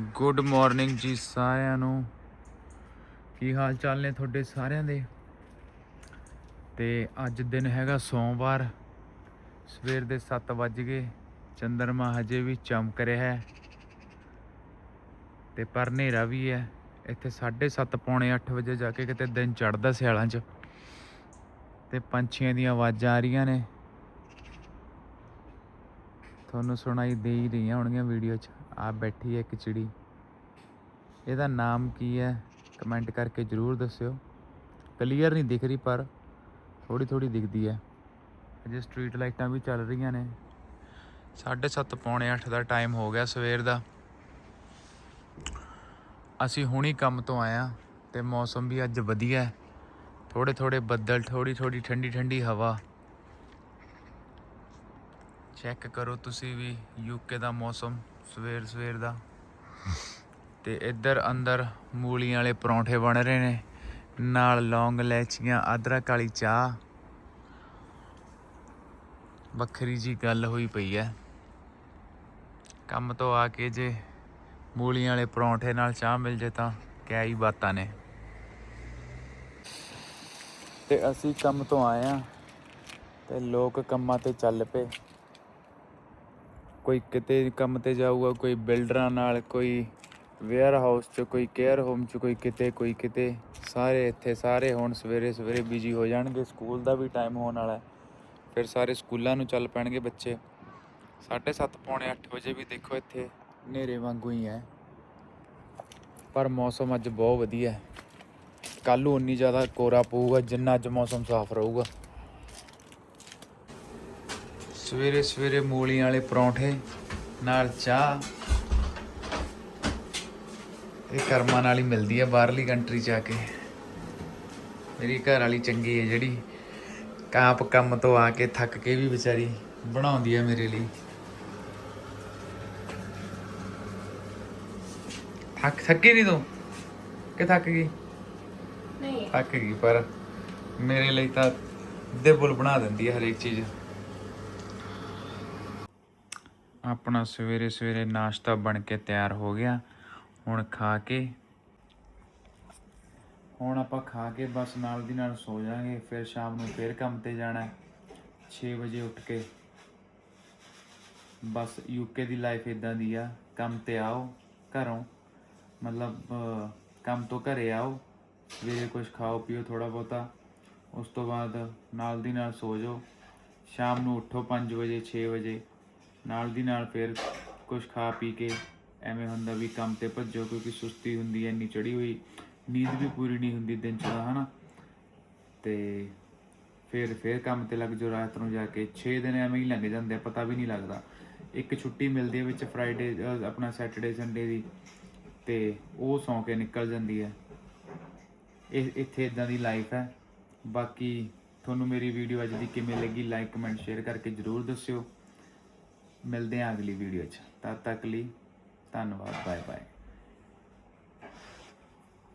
Good morning ਜੀ ਸਾਰਿਆਂ ਨੂੰ। ਕੀ ਹਾਲ ਚਾਲ ਨੇ ਤੁਹਾਡੇ ਸਾਰਿਆਂ ਦੇ? ਤੇ ਅੱਜ ਦਿਨ ਹੈਗਾ ਸੋਮਵਾਰ। ਸਵੇਰ ਦੇ 7 ਵੱਜ ਗਏ। ਚੰਦਰਮਾ ਹਜੇ ਵੀ ਚਮਕ ਰਿਹਾ ਹੈ। ਤੇ ਪਰ ਹਨੇਰਾ ਵੀ ਹੈ। ਇੱਥੇ 7:30 ਪੌਣੇ 8 ਵਜੇ ਜਾ ਕੇ ਕਿਤੇ ਦਿਨ ਚੜ੍ਹਦਾ ਸਿਆਲਾਂ 'ਚ। ਤੇ ਪੰਛੀਆਂ ਦੀਆਂ ਆਵਾਜ਼ਾਂ ਆ ਰਹੀਆਂ ਨੇ। ਤੁਹਾਨੂੰ ਸੁਣਾਈ ਦੇ ਹੀ ਰਹੀਆਂ ਹੋਣਗੀਆਂ ਵੀਡੀਓ 'ਚ। ਆ ਬੈਠੀ ਹੈ ਇੱਕ ਚਿੜੀ। ਇਹਦਾ ਨਾਮ ਕੀ ਹੈ? ਕਮੈਂਟ ਕਰਕੇ ਜਰੂਰ ਦੱਸਿਓ। ਕਲੀਅਰ ਨਹੀਂ ਦਿਖ ਰਹੀ, ਪਰ ਥੋੜੀ ਥੋੜੀ ਦਿਖਦੀ ਹੈ। ਅਜੇ ਸਟਰੀਟ ਲਾਈਟਾਂ ਵੀ ਚੱਲ ਰਹੀਆਂ ਨੇ। 7:30 ਪੌਣੇ 8 ਦਾ ਟਾਈਮ ਹੋ ਗਿਆ ਸਵੇਰ ਦਾ। ਅਸੀਂ ਹੁਣੀ ਕੰਮ ਤੋਂ ਆਇਆ ਤੇ ਮੌਸਮ ਵੀ ਅੱਜ ਵਧੀਆ ਹੈ। ਥੋੜੇ ਥੋੜੇ ਬੱਦਲ ਥੋੜੀ ਥੋੜੀ ਠੰਡੀ ਠੰਡੀ ਹਵਾ। ਚੈੱਕ ਕਰੋ ਤੁਸੀਂ ਵੀ ਯੂਕੇ ਦਾ ਮੌਸਮ। ਸਵੇਰ ਸਵੇਰ ਦਾ। ਤੇ ਇੱਧਰ ਅੰਦਰ ਮੂਲੀਆਂ ਵਾਲੇ ਪਰੌਂਠੇ ਬਣ ਰਹੇ ਨੇ। ਨਾਲ ਲੌਂਗ ਲੈਚੀਆਂ ਅਦਰਕ ਵਾਲੀ ਚਾਹ। ਵੱਖਰੀ ਜੀ ਗੱਲ ਹੋਈ ਪਈ ਹੈ ਕੰਮ ਤੋਂ ਆ ਕੇ ਜੇ ਮੂਲੀਆਂ ਵਾਲੇ ਪਰੌਂਠੇ ਨਾਲ ਚਾਹ ਮਿਲ ਜੇ ਤਾਂ ਕਿਆ ਹੀ ਬਾਤਾਂ ਨੇ। ਤੇ ਅਸੀਂ ਕੰਮ ਤੋਂ ਆਏ ਆ ਤੇ ਲੋਕ ਕੰਮਾਂ ਤੇ ਚੱਲ ਪਏ। ਕੋਈ ਕਿਤੇ ਕੰਮ ਤੇ ਜਾਊਗਾ, ਕੋਈ ਬਿਲਡਰਾਂ ਨਾਲ, ਕੋਈ ਵੇਅਰ ਹਾਊਸ 'ਚ, ਕੋਈ ਕੇਅਰ ਹੋਮ 'ਚ, ਕੋਈ ਕਿਤੇ ਕੋਈ ਕਿਤੇ, ਸਾਰੇ ਇੱਥੇ ਸਾਰੇ ਹੁਣ ਸਵੇਰੇ ਸਵੇਰੇ ਬਿਜ਼ੀ ਹੋ ਜਾਣਗੇ, ਸਕੂਲ ਦਾ ਵੀ ਟਾਈਮ ਹੋਣ ਵਾਲਾ ਹੈ। ਫਿਰ ਸਾਰੇ ਸਕੂਲਾਂ ਨੂੰ ਚੱਲ ਪੈਣਗੇ ਬੱਚੇ। 7:30 ਪੌਣੇ 8 ਵਜੇ ਵੀ ਦੇਖੋ ਇੱਥੇ ਹਨੇਰੇ ਵਾਂਗੂ ਹੀ ਹੈ। ਪਰ ਮੌਸਮ ਅੱਜ ਬਹੁਤ ਵਧੀਆ ਹੈ। ਕੱਲ ਨੂੰ ਉਨੀ ਜ਼ਿਆਦਾ ਕੋਰਾ ਪਊਗਾ, ਜਿੰਨਾ ਅੱਜ ਮੌਸਮ ਸਾਫ਼ ਰਹੂਗਾ। ਸਵੇਰੇ ਸਵੇਰੇ ਮੂਲੀਆਂ ਵਾਲੇ ਪਰੌਂਠੇ ਨਾਲ ਚਾਹ। ਇਹ ਕਰਮਾਂ ਨਾਲ ਹੀ ਮਿਲਦੀ ਹੈ ਬਾਹਰਲੀ ਕੰਟਰੀ ਚ ਆ ਕੇ। ਮੇਰੀ ਘਰ ਵਾਲੀ ਚੰਗੀ ਹੈ ਜਿਹੜੀ ਕਾਪ ਕੰਮ ਤੋਂ ਆ ਕੇ ਥੱਕ ਕੇ ਵੀ ਵਿਚਾਰੀ ਬਣਾਉਂਦੀ ਹੈ ਮੇਰੇ ਲਈ। ਥੱਕ ਥੱਕੀ ਨਹੀਂ ਤੂੰ? ਕਿ ਥੱਕ ਗਈ? ਨਹੀਂ। ਥੱਕ ਗਈ ਪਰ ਮੇਰੇ ਲਈ ਤਾਂ ਦੇ ਬੁਲ ਬਣਾ ਦਿੰਦੀ ਹੈ ਹਰੇਕ ਚੀਜ਼। ਆਪਣਾ ਸਵੇਰੇ ਸਵੇਰੇ ਨਾਸ਼ਤਾ ਬਣ ਕੇ ਤਿਆਰ ਹੋ ਗਿਆ। ਹੁਣ ਖਾ ਕੇ, ਹੁਣ ਆਪਾਂ ਖਾ ਕੇ ਬਸ ਨਾਲ ਦੀ ਨਾਲ ਸੋ ਜਾਾਂਗੇ ਫਿਰ ਸ਼ਾਮ ਨੂੰ ਫਿਰ ਕੰਮ ਤੇ ਜਾਣਾ ਹੈ। 6 ਵਜੇ ਉੱਠ ਕੇ। ਬਸ ਯੂਕੇ ਦੀ ਲਾਈਫ ਇਦਾਂ ਦੀ ਆ। ਕੰਮ ਤੇ ਆਓ, ਘਰੋਂ। ਮਤਲਬ ਕੰਮ ਤੋਂ ਘਰੇ ਆਓ। ਸਵੇਰੇ ਕੁਝ ਖਾਓ, ਪੀਓ ਥੋੜਾ ਬਹੁਤਾ। ਉਸ ਤੋਂ ਬਾਅਦ ਨਾਲ ਦੀ ਨਾਲ ਸੋ ਜਾਓ। ਸ਼ਾਮ ਨੂੰ ਉੱਠੋ 5 ਵਜੇ 6 ਵਜੇ। ਨਾਲ ਦੀ ਨਾਲ ਫਿਰ ਕੁਝ ਖਾ ਪੀ ਕੇ ਐਵੇਂ ਹੁੰਦਾ ਵੀ ਕੰਮ ਤੇ ਭੱਜੋ, ਕਿਉਂਕਿ ਸੁਸਤੀ ਹੁੰਦੀ ਐ, ਇੰਨੀ ਚੜੀ ਹੋਈ, ਨੀਂਦ ਵੀ ਪੂਰੀ ਨਹੀਂ ਹੁੰਦੀ ਦਿਨ ਚ ਦਾ ਹਨਾ? ਤੇ ਫਿਰ ਫਿਰ ਕੰਮ ਤੇ ਲੱਗ ਜਾਓ, ਰਾਤ ਨੂੰ ਜਾ ਕੇ। 6 ਦਿਨ ਐਵੇਂ ਹੀ ਲੰਘ ਜਾਂਦੇ ਪਤਾ ਵੀ ਨਹੀਂ ਲੱਗਦਾ। ਇੱਕ ਛੁੱਟੀ ਮਿਲਦੀ ਹੈ ਵਿੱਚ ਫਰਾਈਡੇ ਆਪਣਾ ਸੈਟਰਡੇ ਸੰਡੇ ਦੀ, ਤੇ ਉਹ ਸੌਂ ਕੇ ਨਿਕਲ ਜਾਂਦੀ ਹੈ ਇਹ ਇੱਥੇ ਇਦਾਂ ਦੀ ਲਾਈਫ ਹੈ ਬਾਕੀ ਤੁਹਾਨੂੰ ਮੇਰੀ ਵੀਡੀਓ ਅੱਜ ਦੀ ਕਿਵੇਂ ਲੱਗੀ ਲਾਈਕ ਕਮੈਂਟ ਸ਼ੇਅਰ ਕਰਕੇ ਜਰੂਰ ਦੱਸਿਓ। ਮਿਲਦੇ ਹਾਂ ਅਗਲੀ ਵੀਡੀਓ 'ਚ। ਤਦ ਤੱਕ ਲਈ ਧੰਨਵਾਦ ਬਾਏ ਬਾਏ